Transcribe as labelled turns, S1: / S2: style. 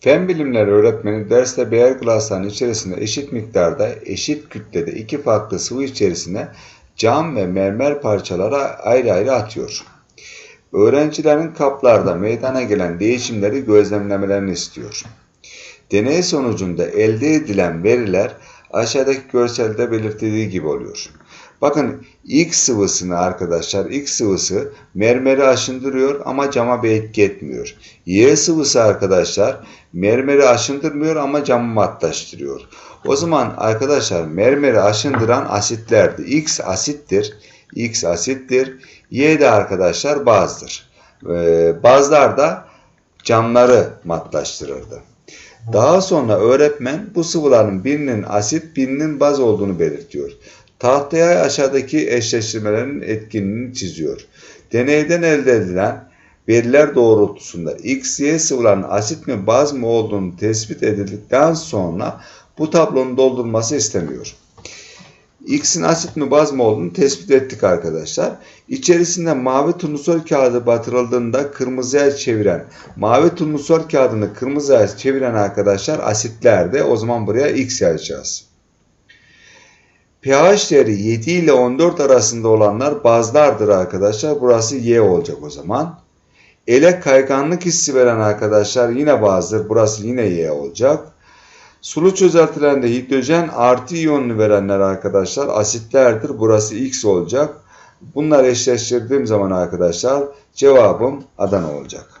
S1: Fen bilimleri öğretmeni derste birer glasların içerisinde eşit miktarda, eşit kütlede iki farklı sıvı içerisine cam ve mermer parçaları ayrı ayrı atıyor. Öğrencilerin kaplarda meydana gelen değişimleri gözlemlemelerini istiyor. Deney sonucunda elde edilen veriler aşağıdaki görselde belirtildiği gibi oluyor. Bakın X sıvısını arkadaşlar X sıvısı mermeri aşındırıyor ama cama bir etki etmiyor. Y sıvısı arkadaşlar mermeri aşındırmıyor ama camı matlaştırıyor. O zaman arkadaşlar mermeri aşındıran asitlerdi. X asittir. X asittir. Y de arkadaşlar bazdır. Ee, bazlar da camları matlaştırırdı. Daha sonra öğretmen bu sıvıların birinin asit birinin baz olduğunu belirtiyor. Tahtaya aşağıdaki eşleştirmelerin etkinliğini çiziyor. Deneyden elde edilen veriler doğrultusunda X, Y sıvıların asit mi baz mı olduğunu tespit edildikten sonra bu tablonun doldurulması isteniyor. X'in asit mi baz mı olduğunu tespit ettik arkadaşlar. İçerisinde mavi turnusol kağıdı batırıldığında kırmızıya çeviren, mavi turnusol kağıdını kırmızıya çeviren arkadaşlar asitlerdi. O zaman buraya X yazacağız. pH değeri 7 ile 14 arasında olanlar bazlardır arkadaşlar. Burası Y olacak o zaman. Ele kayganlık hissi veren arkadaşlar yine bazdır. Burası yine Y olacak. Sulu çözeltilerinde hidrojen artı iyonunu verenler arkadaşlar asitlerdir. Burası X olacak. Bunları eşleştirdiğim zaman arkadaşlar cevabım Adana olacak.